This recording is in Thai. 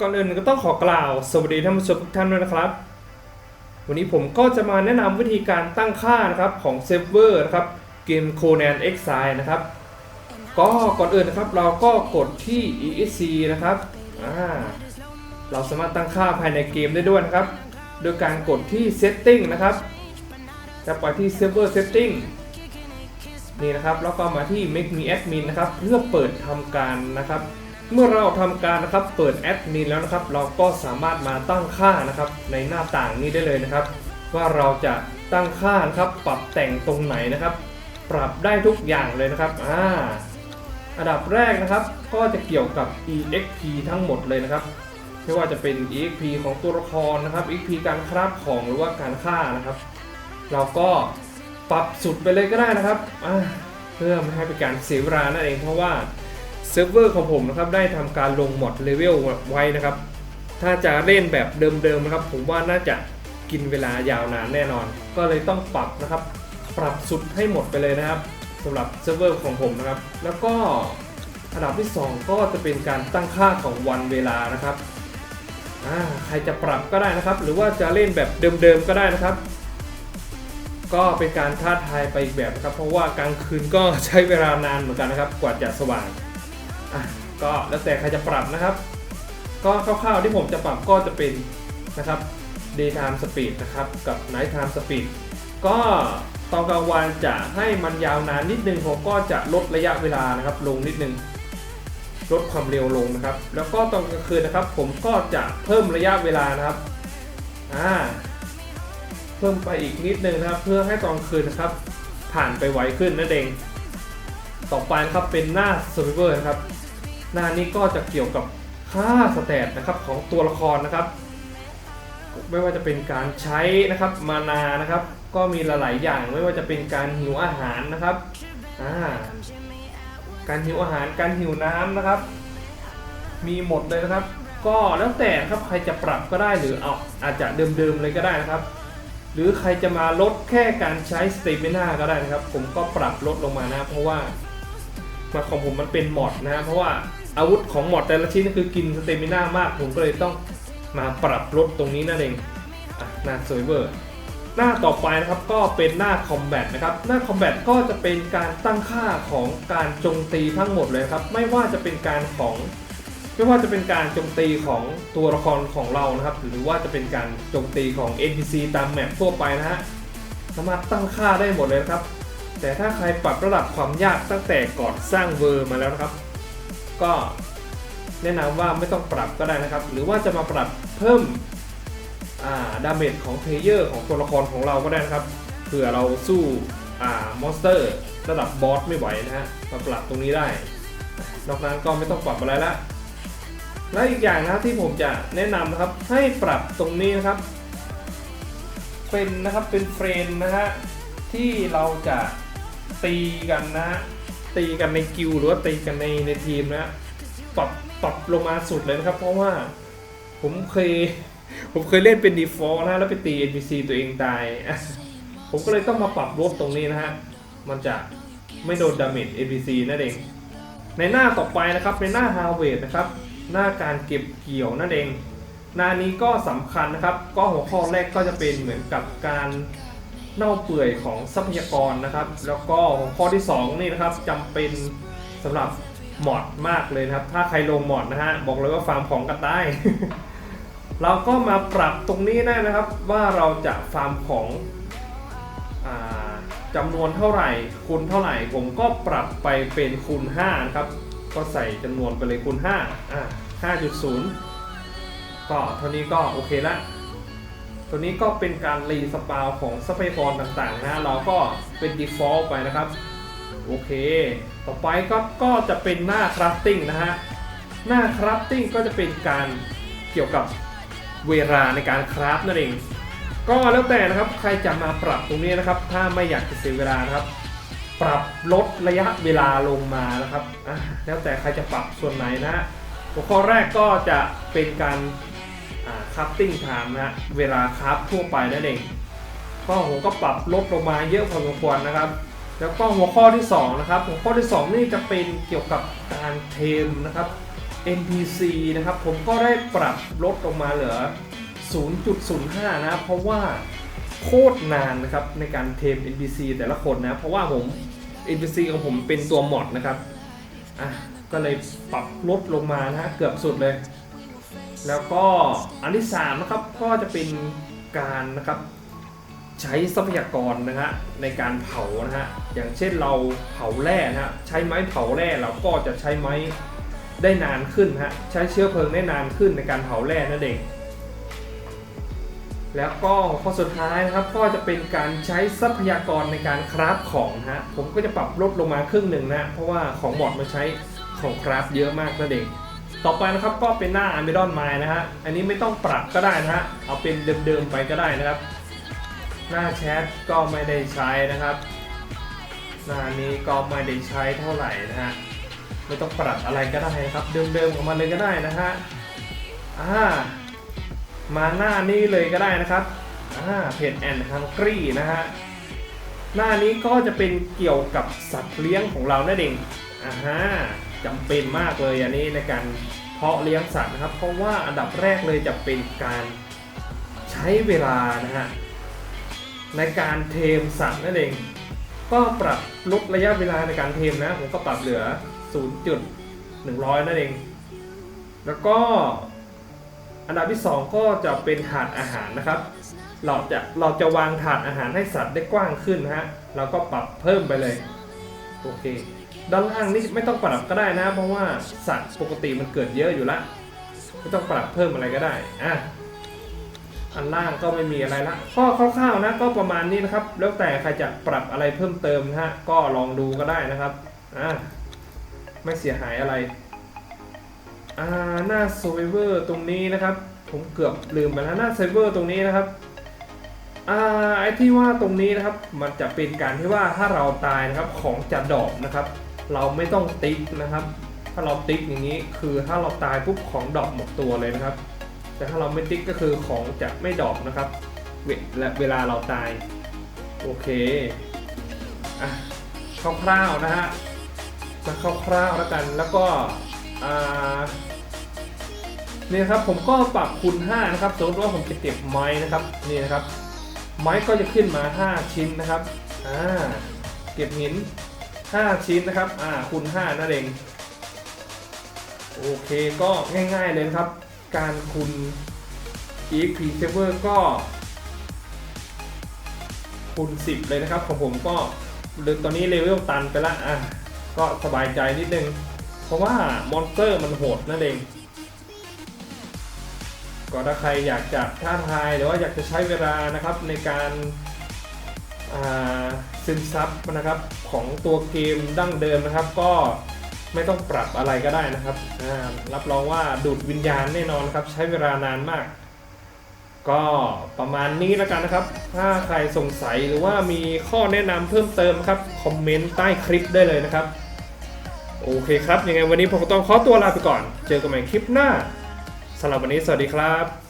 ก่อนอื่นก็ต้องขอกล่าวสวัสดีท่านผู้ชมทุกท่านด้วยนะครับ วันนี้ผมก็จะมาแนะนำวิธีการตั้งค่านะครับของเซิร์ฟเวอร์นะครับเกม Conan Exile นะครับ ก็ก่อนอื่นนะครับเราก็กดที่ ESC นะครับเราสามารถตั้งค่าภายในเกมได้ด้วยนะครับ โดยการกดที่ Setting นะครับ จะไปที่ Server Setting นี่นะครับแล้วก็มาที่ Make Me Admin นะครับเพื่อเปิดทำการนะครับ เมื่อเราทำการนะครับเปิดแอดมินแล้วนะครับ เราก็สามารถมาตั้งค่านะครับ ในหน้าต่างนี้ได้เลยนะครับ ว่าเราจะตั้งค่านะครับปรับแต่งตรงไหนนะครับ ปรับได้ทุกอย่างเลยนะครับอ่าอันดับแรกนะครับก็จะเกี่ยวกับ exp ทั้งหมดเลยนะครับไม่ว่าจะเป็น exp ของตัวละครนะครับ exp การคราฟของหรือว่าการฆ่านะครับ เราก็ปรับสุดไปเลยก็ได้นะครับเพื่อไม่ให้เป็นการเสียเวลานั่นเองเพราะว่า เซิร์ฟเวอร์ของผมนะครับได้ทำการลงมอดเลเวลไว้นะครับ ถ้าจะเล่นแบบเดิมๆนะครับ ผมว่าน่าจะกินเวลายาวนานแน่นอน ก็เลยต้องปรับนะครับ ปรับสุดให้หมดไปเลยนะครับสำหรับเซิร์ฟเวอร์ของผมนะครับ แล้วก็อันดับที่ 2 ก็จะเป็นการตั้งค่าของวันเวลานะครับใครจะปรับก็ได้นะครับ หรือว่าจะเล่นแบบเดิมๆก็ได้นะครับ ก็เป็นการท้าทายไปอีกแบบนะครับ เพราะว่ากลางคืนก็ใช้เวลานานเหมือนกันนะครับ กว่าจะสว่าง อะก็แล้วแต่ใครจะปรับนะครับ ก็คร่าวๆที่ผมจะปรับก็จะเป็นนะครับ daytime speed นะครับกับ nighttime speed ก็ตอนกลางวันจะให้มันยาวนานนิดนึงผมก็จะลดระยะเวลานะครับลงนิดนึงลดความเร็วลงนะครับ แล้วก็ตอนกลางคืนนะครับ ผมก็จะเพิ่มระยะเวลานะครับอ่าเพิ่มไปอีกนิดนึงนะครับ เพื่อให้ตอนกลางคืนนะครับ ผ่านไปไวขึ้นนั่นเอง ต่อไปนะครับเป็นหน้า Survivor นะครับ หน้านี้ก็จะเกี่ยวกับค่าสแตทนะครับของตัวละครนะครับ ไม่ว่าจะเป็นการใช้นะครับมานานะครับ ก็มีหลาย ๆ อย่างไม่ว่าจะเป็นการหิวอาหารนะครับอ่าการหิวอาหารการหิวน้ำนะครับ มีหมดเลยนะครับ ก็แล้วแต่นะครับใครจะปรับก็ได้หรือเอาอาจจะเดิม ๆ เลยก็ได้นะครับ หรือใครจะมาลดแค่การใช้สเตมิน่าก็ได้นะครับ ผมก็ปรับลดลงมานะ เพราะว่ามาของผมมันเป็นหมดนะฮะเพราะว่า อาวุธของหมอดแต่ละชิ้นคือกินสเตมิน่ามาก ผมก็เลยต้องมาปรับลดตรงนี้นั่นเองอะหน้าเซอร์เวอร์หน้าต่อไปนะครับก็เป็นหน้าคอมแบทนะครับ หน้าคอมแบทก็จะเป็นการตั้งค่าของการโจมตีทั้งหมดเลยครับ ไม่ว่าจะเป็นการของ ไม่ว่าจะเป็นการโจมตีของตัวละครของเรานะครับ หรือว่าจะเป็นการโจมตีของ NPC ตามแมปทั่วไปนะฮะสามารถตั้งค่าได้หมดเลยครับ แต่ถ้าใครปรับระดับความยากตั้งแต่ก่อนสร้างเวอร์มาแล้วนะครับ ก็แนะนำว่าไม่ต้องปรับก็ได้นะครับ หรือว่าจะมาปรับเพิ่มดาเมจของเพลเยอร์ของตัวละครของเราก็ได้นะครับเผื่อเราสู้มอนสเตอร์ระดับบอสไม่ไหวนะฮะมาปรับตรงนี้ได้ นอกนั้นก็ไม่ต้องปรับอะไรละและอีกอย่างนะครับที่ผมจะแนะนำนะครับให้ปรับตรงนี้นะครับ เป็นนะครับเป็นเฟรนนะฮะที่เราจะตีกันนะฮะ ตีกันในกิลหรือว่าตีกันในในทีมนะฮะปรับปรับลงมาสุดเลยนะครับ เพราะว่าผมเคยผมเคยเล่นเป็น default นะแล้วไปตี NPC ตัวเองตาย ผมก็เลยต้องมาปรับลดตรงนี้นะฮะ มันจะไม่โดนดาเมจ NPC นั่นเอง ในหน้าต่อไปนะครับในหน้า Harvest นะครับ หน้าการเก็บเกี่ยวนั่นเอง หน้านี้ก็สำคัญนะครับ ก็หัวข้อแรกก็จะเป็นเหมือนกับการ เน่าเปื่อยของทรัพยากรนะครับ แล้วก็ข้อที่ 2 นี่นะครับจำเป็นสำหรับหมอดมากเลยนะครับ ถ้าใครลงหมอดนะฮะบอกเลยว่าฟาร์มของกันได้เราก็มาปรับตรงนี้ได้นะครับว่าเราจะฟาร์มของอจำนวนเท่าไหร่คูณเท่าไหร่ ผมก็ปรับไปเป็นคูณ5นะครับ ก็ใส่จำนวนไปเลยคูณ5อ่า5.0 ก็เท่านี้ก็โอเคละ ตัวนี้ก็เป็นการรีสปาวของทรัพยากรต่างๆนะเราก็เป็น default ไปนะครับ โอเค ต่อไปก็ก็จะเป็นหน้า crafting นะฮะ หน้า crafting ก็จะเป็นการเกี่ยวกับเวลาในการคราฟนั่นเอง ก็แล้วแต่นะครับใครจะมาปรับตรงนี้นะครับ ถ้าไม่อยากจะเสียเวลานะครับ ปรับลดระยะเวลาลงมานะครับอะแล้วแต่ใครจะปรับส่วนไหนนะฮะหัวข้อแรกก็จะเป็นการ คัพติ้งไทม์นะฮะเวลาคราฟทั่วไปนั่นเองก็ผมก็ปรับลดลงมาเยอะพอสมควรนะครับ แล้วก็หัวข้อที่2นะครับหัวข้อที่ 2 นี่จะเป็นเกี่ยวกับการเทมนะครับ NPC นะครับผมก็ได้ปรับลดลงมาเหลือ 0.05 นะ เพราะว่าโคตรนานนะครับในการเทม NPC แต่ละคนนะ เพราะว่าผม NPC ของผมเป็นตัวมอดนะครับอะก็เลยปรับลดลงมานะฮะเกือบสุดเลย แล้วก็อันที่สามนะครับก็จะเป็นการนะครับใช้ทรัพยากรนะฮะในการเผานะฮะอย่างเช่นเราเผาแร่นะฮะใช้ไม้เผาแร่เราก็จะใช้ไม้ได้นานขึ้นนะฮะใช้เชื้อเพลิงได้นานขึ้นในการเผาแร่นั่นเองแล้วก็ข้อสุดท้ายนะครับก็จะเป็นการใช้ทรัพยากรในการคราฟของนะฮะผมก็จะปรับลดลงมาครึ่งหนึ่งนะเพราะว่าของบอดมาใช้ของคราฟเยอะมากนั่นเอง ต่อไปนะครับก็เป็นหน้า a m ม d o n m i นะฮะ อันนี้ไม่ต้องปรับก็ได้นะฮะ เอาเป็นเดิมๆไปก็ได้นะครับ หน้าแชทก็ไม่ได้ใช้นะครับ หน้านี้ก็ไม่ได้ใช้เท่าไหร่นะฮะ ไม่ต้องปรับอะไรก็ได้นะครับ เดิมๆออกมาเลยก็ได้นะฮะ อ่า มาหน้านี้เลยก็ได้นะครับ อ่าเพจแอนฮังกี้นะฮะ หน้านี้ก็จะเป็นเกี่ยวกับสัตว์เลี้ยงของเรานั่นเองอ่าฮะ จำเป็นมากเลยอันนี้ในการเพาะเลี้ยงสัตว์นะครับ เพราะว่าอันดับแรกเลยจะเป็นการใช้เวลานะฮะในการเทมสัตว์นั่นเอง ก็ปรับลดระยะเวลาในการเทมนะผมก็ปรับเหลือ 0.100 นั่นเอง แล้วก็อันดับที่ 2 ก็จะเป็นถาดอาหารนะครับ เราจะเราจะวางถาดอาหารให้สัตว์ได้กว้างขึ้นนะฮะเราก็ปรับเพิ่มไปเลย โอเค ด้านล่างนี่ไม่ต้องปรับก็ได้นะ เพราะว่าสัตว์ปกติมันเกิดเยอะอยู่ละไม่ต้องปรับเพิ่มอะไรก็ได้อะอันล่างก็ไม่มีอะไรละข้อคร่าวๆนะก็ประมาณนี้นะครับ แล้วแต่ใครจะปรับอะไรเพิ่มเติมนะฮะก็ลองดูก็ได้นะครับอะไม่เสียหายอะไรอ่าหน้าโซเวอร์ตรงนี้นะครับ ผมเกือบลืมไปแล้วหน้าเซเวอร์ตรงนี้นะครับอ่าไอ้ที่ว่าตรงนี้นะครับ มันจะเป็นการที่ว่าถ้าเราตายนะครับของจะดรอปนะครับ เราไม่ต้องติ๊กนะครับ ถ้าเราติ๊กอย่างนี้คือถ้าเราตายปุ๊บของดรอปหมดตัวเลยนะครับ แต่ถ้าเราไม่ติ๊กก็คือของจะไม่ดรอปนะครับเวและเวลาเราตาย โอเคอะคร่าวๆนะฮะมาคร่าวๆแล้วกันแล้วก็อ่านี่ครับผมก็ปรับคูณ5นะครับสมมติว่าผมจะเก็บไม้นะครับนี่นะครับ ไม้ก็จะขึ้นมา 5 ชิ้นนะครับอ่าเก็บหิน 5 ชิ้นนะครับ อ่าคูณ5นั่นเอง โอเคก็ง่ายๆเลยครับ การคูณ EXP server ก็คูณ10 เลยนะครับ ของผมก็ตอนนี้เลเวลตันไปละอะก็สบายใจนิดนึง เพราะว่ามอนสเตอร์มันโหดนั่นเองก็ถ้าใครอยากจะท้าทายหรือว่าอยากจะใช้เวลานะครับในการอ่า ซึมซับนะครับของตัวเกมดั้งเดิมนะครับ ก็ไม่ต้องปรับอะไรก็ได้นะครับรับรองว่าดูดวิญญาณแน่นอนครับ ใช้เวลานานมาก ก็ประมาณนี้แล้วกันนะครับ ถ้าใครสงสัยหรือว่ามีข้อแนะนำเพิ่มเติมครับคอมเมนต์ใต้คลิปได้เลยนะครับ โอเคครับยังไงวันนี้ผมต้องขอตัวลาไปก่อน เจอกันใหม่คลิปหน้าสำหรับวันนี้สวัสดีครับ